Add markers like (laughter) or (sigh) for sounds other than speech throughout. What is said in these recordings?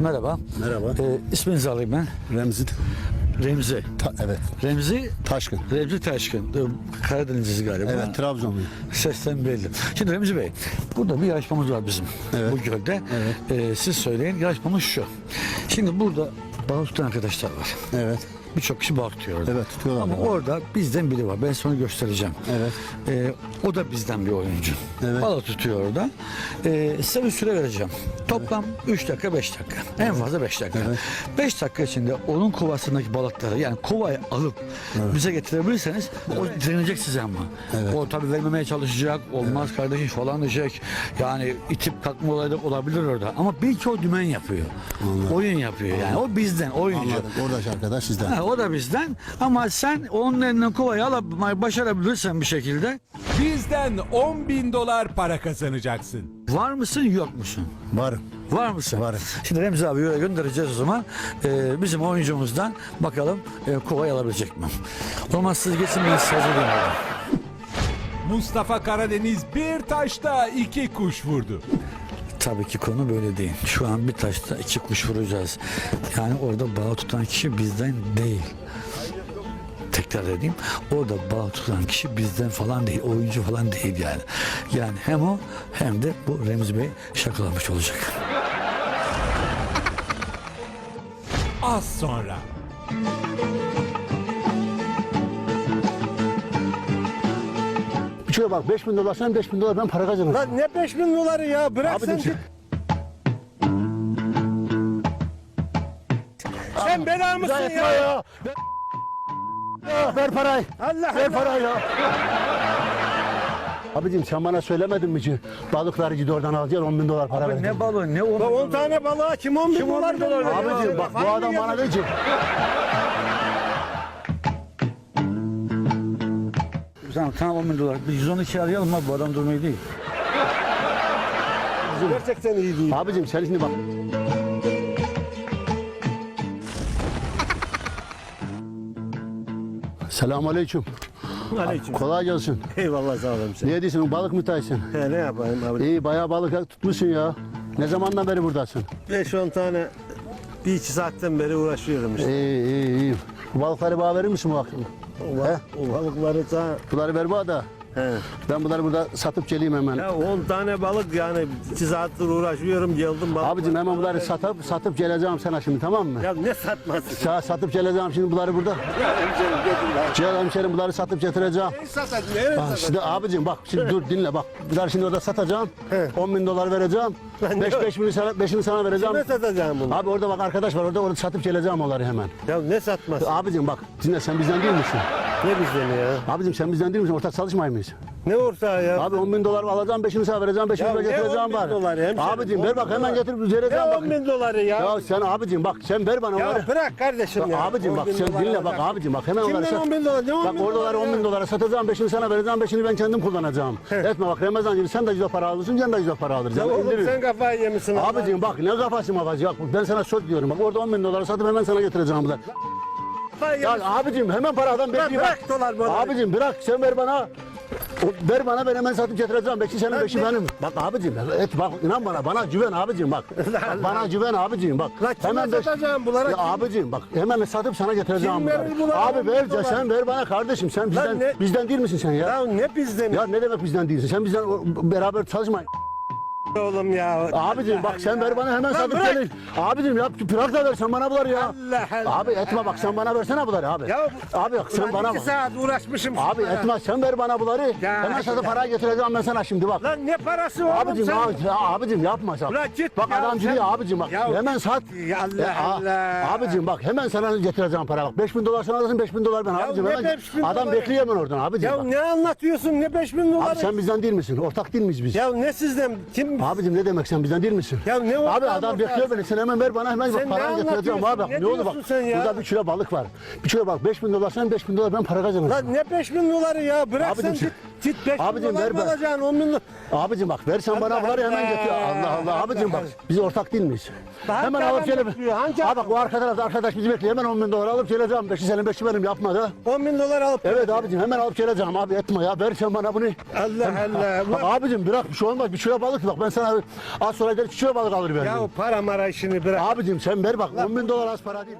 Merhaba. Merhaba. Ee, isminizi alayım ben. Remzi Remzi. Ta- evet. Remzi Taşkın. Remzi Taşkın. Ee, Karadenizliyiz galiba. Evet Trabzonluyum. Sesten belli. Şimdi Remzi Bey, burada bir yarışmamız var bizim Evet. bu gölde. Ee, siz söyleyin, yarışmamız şu. Şimdi burada balık tutan arkadaşlar var. Evet. Birçok kişi balık tutuyor orada. Evet, tutuyorlar Ama balık. orada bizden biri var. Ben sana göstereceğim. Evet. Ee, o da bizden bir oyuncu. Evet. Balık tutuyor orada. Ee, size bir süre vereceğim. Toplam 3 dakika 5 dakika. En fazla 5 dakika. 5 dakika içinde onun kovasındaki balıkları yani kovayı alıp bize getirebilirseniz o direnecek size ama. O tabii vermemeye çalışacak. Olmaz kardeşim falan diyecek. Yani itip kalkma olayı da olabilir orada. Ama belki o dümen yapıyor. Oyun yapıyor yani. O bizden oyuncu. Anladım. Oradaki arkadaş sizden. Ha, o da bizden ama sen onun elinden kovayı alıp başarabilirsen bir şekilde Bizden 10 bin dolar para kazanacaksın. var mısın yok musun? Varım. Var mısın? Varım. Şimdi Remzi abi öyle göndereceğiz o zaman. Ee, bizim oyuncumuzdan bakalım e, kovayı alabilecek mi? O zaman siz geçin ben hazırlayayım. orada. Mustafa Karadeniz bir taşta iki kuş vurdu. Tabii ki konu böyle değil. Şu an bir taşta iki kuş vuracağız. Yani orada bağı tutan kişi bizden değil. Tekrar edeyim. Orada bağı tutan kişi bizden falan değil. Oyuncu falan değil yani. Yani hem o hem de bu Remzi Bey şakalamış olacak. Az sonra. Şöyle bak 5000 dolar sen 5000 dolar ben para kazanırım. Lan ne 5000 doları ya bırak Abicim sen sen- git. Sen bela mısın Ya ya? ya. Ya, ver parayı. Allah Ver Allah. parayı ya. Abicim sen bana söylemedin mi ki balıkları gidi oradan alacaksın 10 bin dolar para vereceksin. ne balığı ne o? Lan 10 tane balığa kim 10 bin Kim bin dolar veriyor? Abicim bak bu adam bana dedi ki Tamam, tamam 10 bin dolar. Bir 112 arayalım abi bu adam durmayı değil. Gerçekten iyi değil. abicim sen şimdi bak. Selamun aleyküm. Aleyküm. Kolay gelsin. Eyvallah sağ olun sen. Ne diyorsun balık mı taysın? He, ne yapayım abi? İyi bayağı balık tutmuşsun ya. Ne zamandan beri buradasın? 5-10 tane bir iki saatten beri uğraşıyorum işte. İyi iyi iyi. Balıkları bana verir misin bu akşam? He? o balıkları da Bunları ver bana da. He. Ben bunları burada satıp geleyim hemen. Ya 10 tane balık yani 2 saattir uğraşıyorum geldim balık. Abicim hemen bunları satıp satıp geleceğim sana şimdi tamam mı? Ya ne satması? Sa- satıp geleceğim şimdi bunları burada. Ya hemşerim bunları satıp getireceğim. Ne satacağım? Evet Bak şimdi abicim bak şimdi dur dinle bak. Bunları şimdi orada satacağım. 10 bin dolar vereceğim. Lan 5 ne- 5 bin sana, beşini sana vereceğim. Ne satacağım bunu? Abi orada bak arkadaş var orada orada satıp geleceğim onları hemen. Ya ne satması? Abicim bak dinle sen bizden değil misin? Ne bizden ya? Abicim sen bizden değil misin? Ortak çalışmay mıyız? Ne ortağı ya? Abi 10 bin dolar alacağım, beşini sana vereceğim, beşini Ya de ne getireceğim 10 bin var. doları hemşerim? Abicim 10 ver bin bak hemen dolar. getirip vereceğim Ne bak. 10 bin doları ya? Ya sen abicim bak sen ver bana Ya onları. bırak kardeşim ya. Abicim 10 bak bin sen dolar dinle bak alacak. abicim bak hemen Kimden onları sat. 10 bin dolar? Ne 10 Bak bin oradalar dolar 10 bin ya? dolara satacağım, beşini sana vereceğim, beşini ben kendim kullanacağım. Etme bak Ramazan gibi sen de yüzde para alırsın, sen de yüzde para Ya alırsın. oğlum İndirir. sen kafayı yemişsin. Abicim bak ne kafası mafası bak ben sana söz diyorum bak orada 10 bin dolara satıp hemen sana getireceğim bunları. Kafayı Ya yemişsin. abicim hemen paradan bekliyor bak. bırak dolar molar. Abicim bırak sen ver bana. O- Ver bana ben hemen satıp getireceğim. Beşi senin beşi benim. Bak abicim et bak inan bana bana güven abicim bak. (laughs) Bak, bana güven abicim bak. La kime beş- satacağım bunlara? Ya Kim- abicim bak hemen satıp sana getireceğim Kim verir bunları. Abi ver dolar? sen ver bana kardeşim sen bizden ne- bizden değil misin sen ya? Ya ne bizden Ya ne demek bizden değilsin? Sen bizden beraber çalışma. Oğlum ya? Abicim bak sen ver bana hemen gelin. Abicim yap bırak da ver sen bana bunları ya. Allah Allah. Abi etme bak sen bana versene bunları abi. Ya abi bak sen bana iki bak. saat uğraşmışım. Abi şunlara. etmez sen ver bana bunları. Ya, Hemen sana ya. parayı getireceğim ben sana şimdi bak. Lan ne parası oğlum abicim sen? abi, ya, abicim yapma sen. Ulan git bak ya, adam sen- gidiyor abicim bak. Ya- hemen sat. Ya Allah a- Allah. Abicim bak hemen sana getireceğim para bak. 5000 dolar sana alırsın 5000 dolar ben Ya abicim. ne Hemen, 5000 adam doları? bekliyor hemen oradan abicim Ya bak. ne anlatıyorsun ne 5000 doları? Abi sen bizden değil misin? Ortak değil miyiz biz? Ya ne sizden kim? Abicim ne demek sen bizden değil misin? Ya ne Abi adam bekliyor beni. Sen hemen ver bana hemen Sen bak parayı ne getireceğim abi. Ne ne oldu bak. sen ya? Burada bir kilo balık var. Bir kilo bak 5000 dolar sen 5000 dolar ben para kazanırım. Lan ne 5000 doları ya? Bırak Abicim sen sen- git. Git 5000 Abicim dolar ver mı ben- alacaksın 10 bin dolar? Abicim bak versen bana Allah bunları hemen getir. Allah Allah. Abicim bak biz ortak değil miyiz? Hemen alıp bekliyor? Hangi Abi bak bu arka tarafta arkadaş bizi bekliyor. Hemen 10 bin dolar alıp geleceğim. Beşi senin beşi benim yapma da. 10 bin dolar alıp. Evet abicim hemen alıp geleceğim abi etme ya. Ver sen bana bunu. Allah Allah. Abicim bırak bir şey olmaz. Bir kilo balık bak ben sana az sonra der küçük balık alır Ya veririm. para mara işini bırak. Abicim sen ver bak 10 bin dolar az para değil.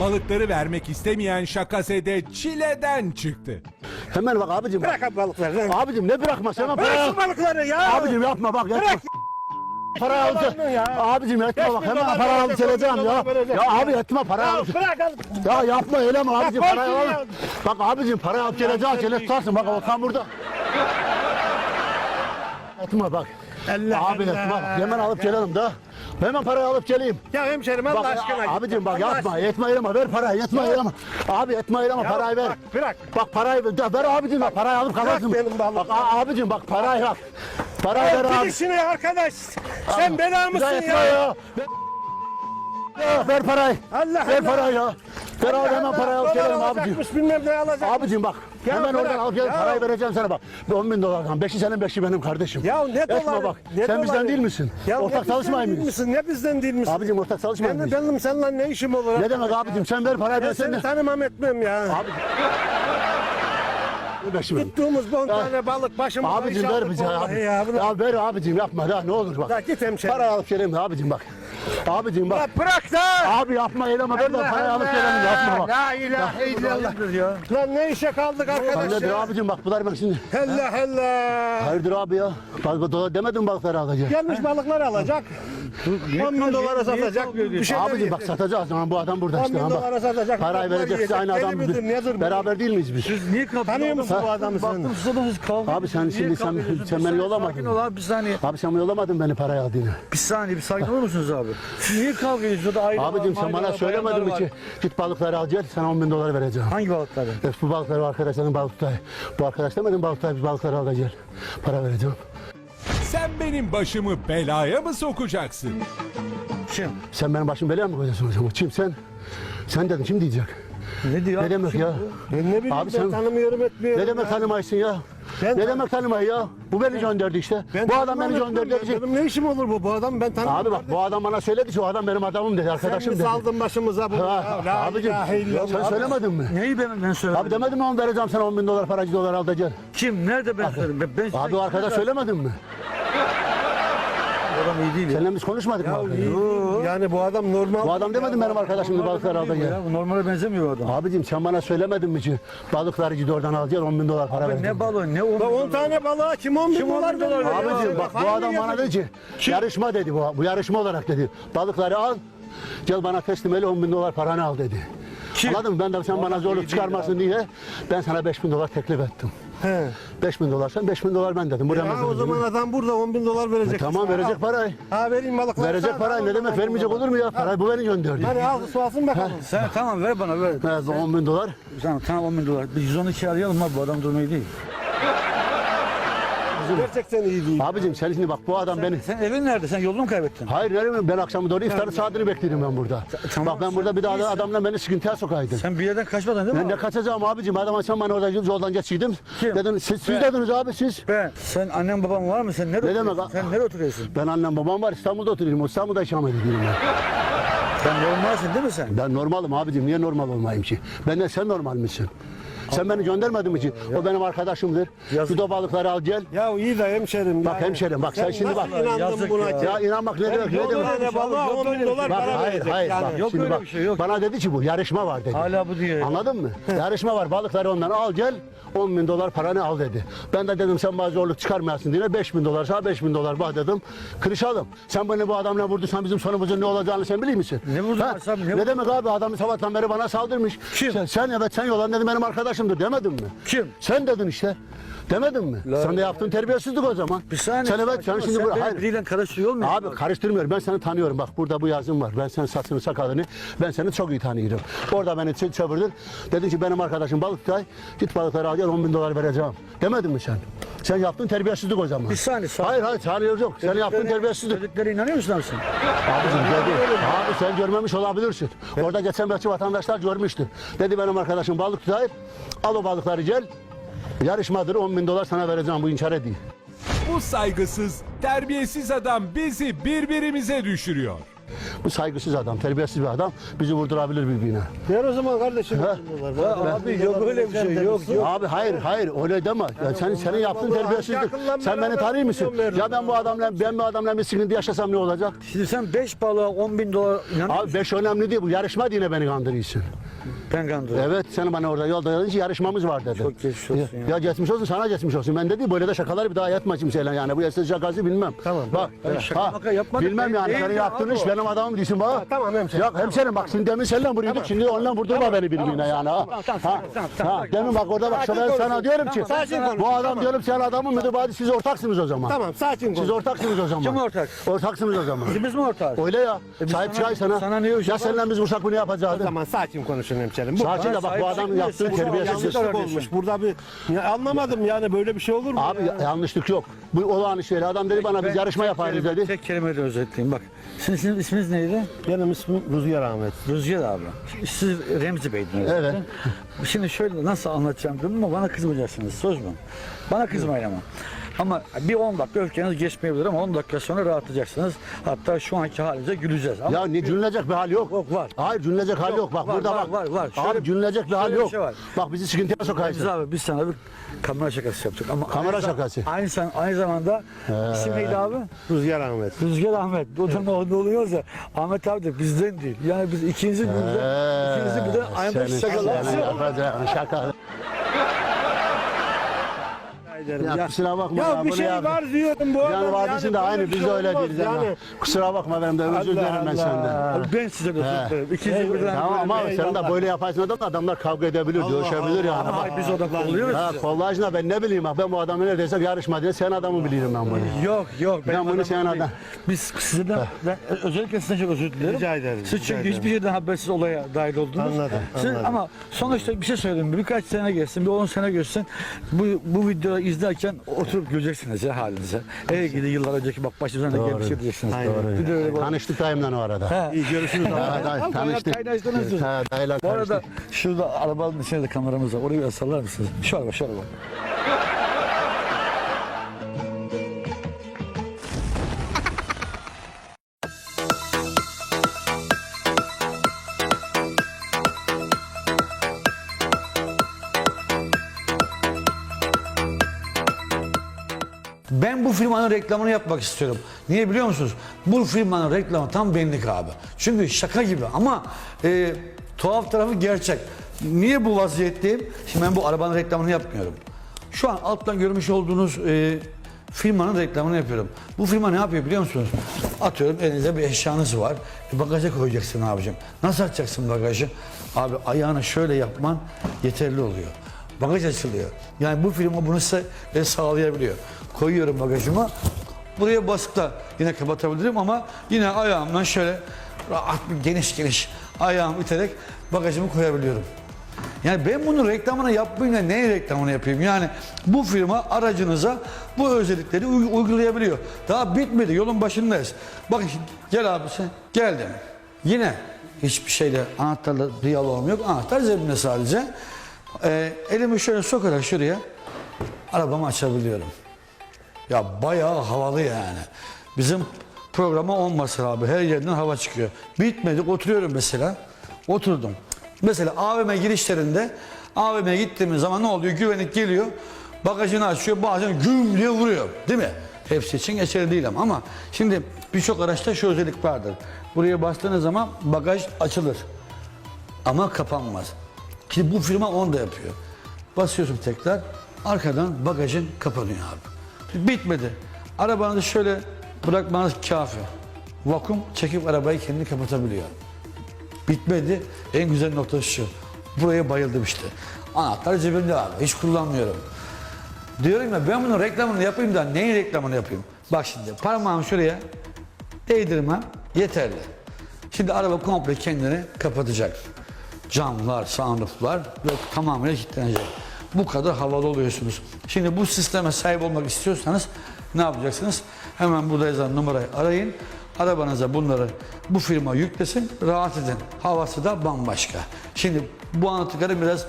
Balıkları vermek istemeyen şakazede çileden çıktı. Hemen bak abicim. Bırak abi balıkları. lan. Abicim ne bırakması hemen para Bırak şu balıkları ya. Abicim yapma bak yapma. Bırak. Para. Balıkını ya. Abicim Beş bak bin hemen dolar para alıp verecek, geleceğim on bin ya. dolar verecek Ya ya. abi etme para Ya bırak al. Ya yapma öyle mi abicim koy para al. Bak abicim para alıp geleceğim çelet tutarsın bak Volkan burada. Etme bak. Allah Abi etme bak hemen alıp gelelim de. Hemen parayı alıp geleyim. Ya hemşerim Allah Bak aşkına. abicim bak Allah yapma aşkına. etme eyleme ver parayı etme eyleme. Abi etme eyleme Ya parayı ver. bak, bırak. Bak parayı ver, ver abicim bak parayı alıp kalırsın. benim. Bak abicim bak parayı bak. Parayı ver abi. işini arkadaş. Sen bela mısın ya? ya. Ya, ver parayı. Allah ver Allah. parayı ya. Ver abi hemen parayı alıp gelelim abicim. alacakmış, bilmem ne alacak. Abicim bak. Ya hemen bırak, oradan al gel ya. parayı vereceğim sana bak. 10 bin dolardan. Beşi senin beşi benim kardeşim. Ya ne Etme doları? bak. ne Sen bizden doları? değil misin? Ya ne ortak bizden çalışmayın mıyız? misin? Ne bizden değil misin? Abicim ortak çalışmayın mıyız? benim seninle ne işim olur? Ne demek abicim sen ver parayı ben seni tanımam etmem ya. Abi. Beşi benim. Tuttuğumuz bon tane balık başımıza Abicim ver bize abi. Ya, Ya ver abicim yapma da ne olur bak. Ya git hemşerim. Para alıp gelelim abicim bak. Abicim bak. Ya bırak da. Abi yapma eyleme ver de parayı alıp gelelim yapma bak. La ilahe illallah. Lan ne işe kaldık arkadaş Hayırdır ya? abicim bak bunlar bak şimdi. Allah Allah. Hayırdır abi ya. Bak demedim balıkları alacak. Gelmiş balıklar alacak. 10 bin dolara satacak. Bir şey Abicim bak satacağız ama bu adam burada 10 işte. bin bak. dolara satacak. Parayı verecek size aynı adam. Bu? Beraber değil miyiz biz? Siz niye kavga Tanıyor musun bu adamı sen? Baktım susadan siz kavga Abi sen şimdi sen- kavga ediyorsunuz? sen Bir beni saniye, yollamadın. Sakin ol abi bir saniye. Abi sen yollamadın beni parayı aldığını. Bir saniye bir sakin olur musunuz abi? Siz niye kavga ediyorsunuz? Orada aile Abicim sen bana var, söylemedin mi bayanlar ki var. git balıkları al gel sana 10 bin dolar vereceğim. Hangi balıkları? E, bu balıkları bu arkadaşların balıktayı. Bu arkadaş demedin balıktayı biz balıkları al da gel. Para vereceğim. Sen benim başımı belaya mı sokacaksın? Kim? Sen benim başımı belaya mı koyacaksın hocam? Kim sen? Sen dedin kim diyecek? Ne diyor? Ne demek ya? Ben ne bileyim Abi ben sen- tanımıyorum etmiyorum. Ne demek ya. tanımaysın ya? Ben- ne demek tanımayı ya? Bu beni gönderdi işte. Ben bu adam beni tanımam, gönderdi. ya. Benim ne işim olur bu? Bu adam ben tanımam. Abi bak bu adam bana söyledi ki o adam benim adamım dedi Sen arkadaşım mi dedi. saldın başımıza bunu? Ha, Ya, la abicim ilahe illallah. sen söylemedin mi? Neyi ben, ben söylemedim? Abi demedim mi on vereceğim sana 10 bin dolar paracı dolar al da gel. Kim? Nerede ben söyledim? Ben, ben Abi o arkadaş söylemedin mi? Adam iyi değil ya. Seninle biz konuşmadık mı? İyi. Yani bu adam normal. Bu adam demedi mi benim arkadaşım balıkları al da Değil bu gel. ya, Bu normale benzemiyor bu adam. Abicim sen bana söylemedin mi ki balıkları git oradan al gel 10 bin dolar para Abi ne balığı ne on La 10 tane balığa kim 10 bin Kim on bin dolar dolar veriyor? veriyor? Abicim bak bu adam bana dedi ki yarışma dedi bu, bu yarışma olarak dedi. Balıkları al gel bana teslim et 10 bin dolar paranı al dedi. Kim? Anladın mı? Ben de sen bana zorluk çıkarmasın diye ben sana 5 bin dolar teklif ettim. He. 5 bin dolar sen 5 bin dolar ben dedim. Buraya Ya o zaman adam burada 10 bin dolar verecek. Tamam verecek parayı. Ha vereyim balıkları. Verecek parayı ne demek vermeyecek olur mu ya? Parayı bu beni gönderdi. Hadi al su alsın bakalım. Sen tamam ver bana ver. Evet 10 bin dolar. Tamam tamam 10 bin dolar. Bir 112 arayalım abi bu adam durmayı değil. Gerçekten iyi değil. Abicim sen şimdi bak bu adam beni... Sen evin nerede? Sen yolunu mu kaybettin? Hayır nereye ben akşam doğru iftar saatini bekledim ben burada. tamam, bak ben burada bir daha da adamla beni sıkıntıya sokaydın. Sen bir yerden kaçmadın değil mi? Ben ne abi? kaçacağım abicim adam sen bana orada yoldan geçiydim. Kim? Dedin siz, siz Ben. dediniz abi siz. Ben. Sen annen baban var mı? Sen nerede Ne demek oturuyorsun? ha? Sen nerede oturuyorsun? Ben annem babam var İstanbul'da oturuyorum. İstanbul'da ikamet ediyorum ben. Sen normalsin değil mi sen? Ben normalim abicim. Niye normal olmayayım ki? Benden sen normal misin? Sen beni göndermedin mi ki? O benim arkadaşımdır. Yazık. Git o balıkları al gel. Ya iyi de hemşerim. Bak hemşerim, bak sen şimdi bak. inandın Yazık buna ya. Ya inanmak ne demek ne demek? öyle balığa 10 bin dolar Bak para hayır verecek hayır yani. bak Yok şimdi öyle bak. bir şey, yok. Bana dedi ki bu yarışma var dedi. Hala bu diyor. Anladın mı? Yarışma var balıkları ondan al gel 10 bin dolar paranı al dedi. Ben de dedim sen bazı zorluk çıkarmayasın diye 5 bin dolar sağ 5 bin dolar bah dedim. Kırışalım. Sen beni bu adamla vurduysan bizim sonumuzun ne olacağını sen biliyor musun? Ne sen? Ne Ne, demek abi adam sabahtan beri bana saldırmış. Kim? Sen, sen evet sen yolan dedim benim arkadaşımdır demedin mi? Kim? Sen dedin işte. Demedin mi? sen de yaptığın terbiyesizlik o zaman. Bir saniye. Sen evet sen şimdi sen bura- beni hayır. biriyle karıştırıyor musun? Abi karıştırmıyorum. Ben seni tanıyorum. Bak burada bu yazım var. Ben senin saçını sakalını ben seni çok iyi tanıyorum. Orada beni çö- çöpürdün. Dedin ki benim arkadaşım balıktay. Git balıkları al gel 10 bin dolar vereceğim. Demedin mi sen? Sen yaptın terbiyesizlik o zaman. Bir saniye, sakin. Hayır hayır tanıyor yok. Sen yaptın terbiyesizlik. Dediklere inanıyor musun abi sen? Abicim dedi. Abi sen görmemiş olabilirsin. Orada geçen belki vatandaşlar görmüştür. Dedi benim arkadaşım balık tutayım. Al o balıkları gel. Yarışmadır 10 bin dolar sana vereceğim bu inkar edeyim. Bu saygısız, terbiyesiz adam bizi birbirimize düşürüyor. Bu saygısız adam, terbiyesiz bir adam bizi vurdurabilir birbirine. Ver o zaman kardeşim. Ha? Abi yok öyle bir şey yok yok. Abi hayır hayır öyle deme. Ya sen senin yaptığın terbiyesizlik. Sen beni tanıyor musun? Ya ben bu adamla ben bu adamla bir sıkıntı yaşasam ne olacak? Şimdi sen 5 balığa 10 bin dolar inanıyor Abi beş önemli değil bu. Yarışma diye beni kandırıyorsun. Kandırıyorum. Evet sen bana orada yolda yazınca yarışmamız var dedi. Çok geçmiş olsun ya. Ya geçmiş olsun sana geçmiş olsun. Ben dedi böyle de şakalar bir daha yapma kimseyle yani. Bu esas şakası bilmem. Tamam. Bak. Ben şaka maka yapmadım. Bilmem yani. değil Senin ya yaptığın iş o. benim adamım değilsin bak. tamam hemşerim, Ya hemşerim bak şimdi demin seninle vuruyorduk şimdi onunla vurdurma beni birbirine yani. Ha. Ha. Ha. Demin bak orada bak Sakin ben sana diyorum ki bu adam Tamam. diyorum sen adamın müdür hadi siz ortaksınız o zaman. Tamam sakin Siz ortaksınız o zaman. Kim ortak? Ortaksınız o zaman. Biz mi ortağız? Öyle ya. biz Sahip sana- çıkay sana. sana niye Ya seninle biz vursak bunu O yapacağız. zaman sakin konuşun hemşerim. Sakin de bak bu adamın yaptığı terbiyesizlik. olmuş. Burada bir ya anlamadım yani böyle bir şey olur mu? Abi ya? ya- yanlışlık yok. Bu olağan şeyler. Adam dedi bana biz Ben yarışma yaparız dedi. Tek kelimeyle özetleyeyim bak. Sizin, sizin isminiz neydi? Benim ismim Rüzgar Ahmet. Rüzgar abi. Siz Remzi Bey'diniz. Evet. Şimdi şöyle nasıl anlatacağım dedim ama bana kızmayacaksınız. Söz mü? Bana kızmayın ama. Ama bir 10 dakika öfkeniz geçmeyebilir ama 10 dakika sonra rahatlayacaksınız. Hatta şu anki halinize güleceğiz. Ama Ya ne cünlecek bir hal yok. Yok, var. Hayır cünlecek hal Yok, yok. Bak var, burada var, bak. var, var. Şöyle- Abi cünlecek bir hal şöyle bir yok. şey var. Bak bizi sıkıntıya sokarsın. abi biz sana bir kamera şakası yaptık. Ama Kamera aynı şakası. Aynı, zam- aynı zamanda isim neydi abi? Rüzgar Ahmet. Rüzgar Ahmet. O da ne oluyorsa Ahmet abi de bizden değil. Yani biz ikinizi birden, ikinizi birden aynı Senin- şakalar. senin yapacağın şaka. Ya kusura bakma Ya bir bunu şey ya. var diyorum bu Yani adam. vardısın da böyle aynı bir biz şey de öyle değiliz ama. yani. Kusura bakma benim de özür Allah dilerim ben senden. Ben size de özür dilerim. İkinizi birden. Tamam ama sen de böyle yaparsın adam adamlar kavga edebilir, dövüşebilir yani. Ama biz orada oluyoruz. Ha kollajına ben ne bileyim bak ben bu adamı neredeyse yarışma diye sen adamı bilirim ben bunu. Yok yok. Ben bunu sen adam- Biz sizden ben özellikle sizden çok özür dilerim. Rica ederim, Siz çünkü ederim. hiçbir şeyden habersiz olaya dahil oldunuz. Anladım, Siz, anladım. ama sonuçta bir şey söyleyeyim. Birkaç sene geçsin, bir 10 sene geçsin. Bu, bu videoyu izlerken oturup göreceksiniz ya halinize. Ey gidi yıllar önceki bak başımıza ne gelmiş diyeceksiniz. Aynen Bir de öyle bak- Tanıştık dayımla o arada. İyi görüşürüz. Ha, day- tanıştık. kaynaştınız. Ha, dayılar Bu arada şurada arabanın içinde de kameramız var. Orayı biraz sallar mısınız? Şu araba, şu araba. Ben bu firmanın reklamını yapmak istiyorum. Niye biliyor musunuz? Bu firmanın reklamı tam benlik abi. Çünkü şaka gibi ama e, tuhaf tarafı gerçek. Niye bu vaziyetteyim? Şimdi ben bu arabanın reklamını yapmıyorum. Şu an alttan görmüş olduğunuz e, firmanın reklamını yapıyorum. Bu firma ne yapıyor biliyor musunuz? Atıyorum elinizde bir eşyanız var. Bir bagaja koyacaksın abicim. Nasıl açacaksın bagajı? Abi ayağını şöyle yapman yeterli oluyor. Bagaj açılıyor. Yani bu firma bunu size e, sağlayabiliyor. Koyuyorum bagajıma. Buraya basıp da yine kapatabilirim ama yine ayağımdan şöyle rahat bir geniş geniş ayağımı iterek bagajımı koyabiliyorum. Yani ben bunun reklamını yapmayayım da neyin reklamını yapayım? Yani bu firma aracınıza bu özellikleri uy- uygulayabiliyor. Daha bitmedi yolun başındayız. Şimdi gel abi sen geldim. Yine hiçbir şeyle anahtarla diyaloğum yok. Anahtar cebimde sadece. Ee, elimi şöyle sokarak şuraya arabamı açabiliyorum. Ya bayağı havalı yani. Bizim programa olmasın abi. Her yerden hava çıkıyor. Bitmedi. Oturuyorum mesela. Oturdum. Mesela AVM girişlerinde AVM'ye gittiğimiz zaman ne oluyor? Güvenlik geliyor. Bagajını açıyor. Bazen güm diye vuruyor. Değil mi? Hepsi için geçerli değil ama. Şimdi birçok araçta şu özellik vardır. Buraya bastığınız zaman bagaj açılır. Ama kapanmaz. Ki bu firma onu da yapıyor. Basıyorsun tekrar arkadan bagajın kapanıyor abi. Bitmedi. Arabanızı şöyle bırakmanız kafi. Vakum çekip arabayı kendi kapatabiliyor. Bitmedi. En güzel noktası şu. Buraya bayıldım işte. Anahtar cebimde abi. Hiç kullanmıyorum. Diyorum ya ben bunun reklamını yapayım da neyin reklamını yapayım? Bak şimdi parmağımı şuraya değdirmem yeterli. Şimdi araba komple kendini kapatacak. Camlar, sunrooflar ve tamamıyla kilitlenecek. Bu kadar havalı oluyorsunuz. Şimdi bu sisteme sahip olmak istiyorsanız ne yapacaksınız? Hemen burada yazan numarayı arayın. Arabanıza bunları bu firma yüklesin, rahat edin. Havası da bambaşka. Şimdi bu anlattıklarım biraz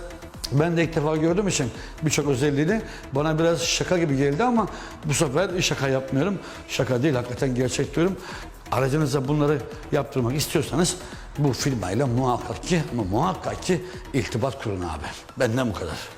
ben de ilk defa gördüğüm için birçok özelliğini bana biraz şaka gibi geldi ama bu sefer şaka yapmıyorum. Şaka değil hakikaten gerçek diyorum. aracınıza bunları yaptırmak istiyorsanız bu firmayla muhakkak ki ama muhakkak ki irtibat kurun abi. Benden bu kadar.